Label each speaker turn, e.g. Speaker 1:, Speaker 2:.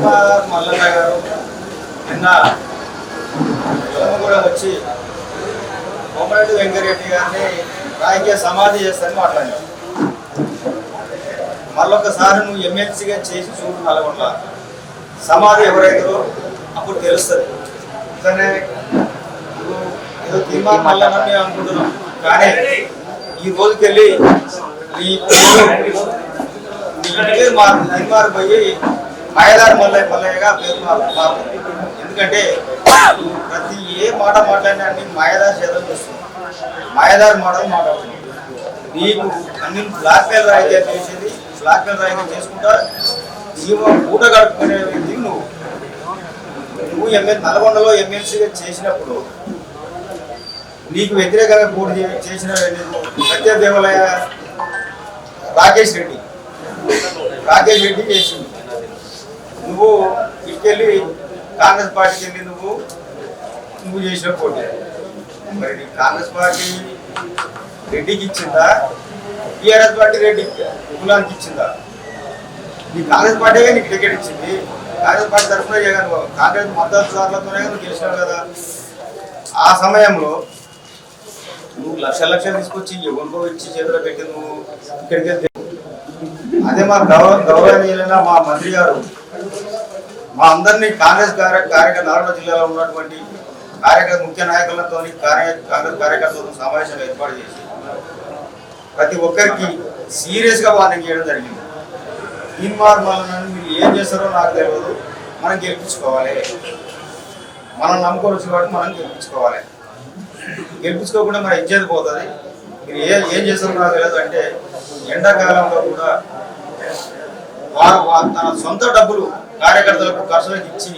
Speaker 1: కుమార్ మల్లన్న గారు నిన్న కూడా వచ్చి కోమరెడ్డి వెంకరెడ్డి గారిని రాజకీయ సమాధి చేస్తారని మాట్లాడారు. మళ్ళొకసారి నువ్వు ఎమ్మెల్సీగా చేసి చూడు నల్గొండ సమాధి ఎవరైతారో అప్పుడు తెలుస్తుంది. కానీ నువ్వు ఏదో తీర్మానం మల్లన్న మేము అనుకుంటున్నాం. కానీ ఈ రోజుకెళ్ళి నీ నీ ఇంటి పేరు మారు తీర్మానం పోయి మాయదారి మల్లయ్య మల్లయ్యగా పేరు మారు ఎందుకంటే ప్రతి ఏ మాట మాట్లాడినా మాయదారి చేతం చేస్తుంది. మాయదారి మాటలు మాట్లాడుతుంది. నీకు అన్ని బ్లాక్ మెయిల్ రాజకీయం చేసేది? బ్లాక్ మెయిల్ రాజకీయం చేసుకుంటా నీవు పూట గడుపుకునే వ్యక్తి నువ్వు. నువ్వు ఎమ్మెల్యే నల్గొండలో ఎమ్మెల్సీగా చేసినప్పుడు నీకు వ్యతిరేకంగా పోటీ చేసిన సత్య దేవాలయ రాకేష్ రెడ్డి. రాకేష్ రెడ్డి చేసింది. నువ్వు ఇటుకెళ్ళి కాంగ్రెస్ పార్టీకి వెళ్ళి నువ్వు నువ్వు చేసిన పోటీ. మరి నీ కాంగ్రెస్ పార్టీ రెడ్డికి ఇచ్చిందా? టీఆర్ఎస్ పార్టీ రెడ్డికి కులానికి ఇచ్చిందా? నీ కాంగ్రెస్ పార్టీగా నీకు టికెట్ ఇచ్చింది. కాంగ్రెస్ పార్టీ తరఫున చేయగలను కాంగ్రెస్ మద్దతుదారులతోనే నువ్వు గెలిచినావు కదా. ఆ సమయంలో నువ్వు లక్ష లక్షలు తీసుకొచ్చి ఎవరికో ఇచ్చి చేతిలో పెట్టి నువ్వు ఇక్కడికి అదే మా గౌరవ గౌరవనీయులైన మా మంత్రి గారు మా అందరినీ కాంగ్రెస్ కార్యకర్త నారాయణ జిల్లాలో ఉన్నటువంటి కార్యకర్త ముఖ్య నాయకులతో కాంగ్రెస్ కార్యకర్తలతో సమావేశం ఏర్పాటు చేసి ప్రతి ఒక్కరికి సీరియస్గా చేయడం జరిగింది. దీని మల్లనని మీరు ఏం చేస్తారో నాకు తెలియదు. మనం గెలిపించుకోవాలి. మనం నమ్ముకొని కాబట్టి మనం గెలిపించుకోవాలి. గెలిపించుకోకుండా మన ఇచ్చేది పోతుంది. మీరు ఏ ఏం చేస్తారో నాకు తెలియదు. అంటే ఎండాకాలంలో కూడా వారు వా- తన సొంత డబ్బులు కార్యకర్తలకు ఖర్చులకు ఇచ్చి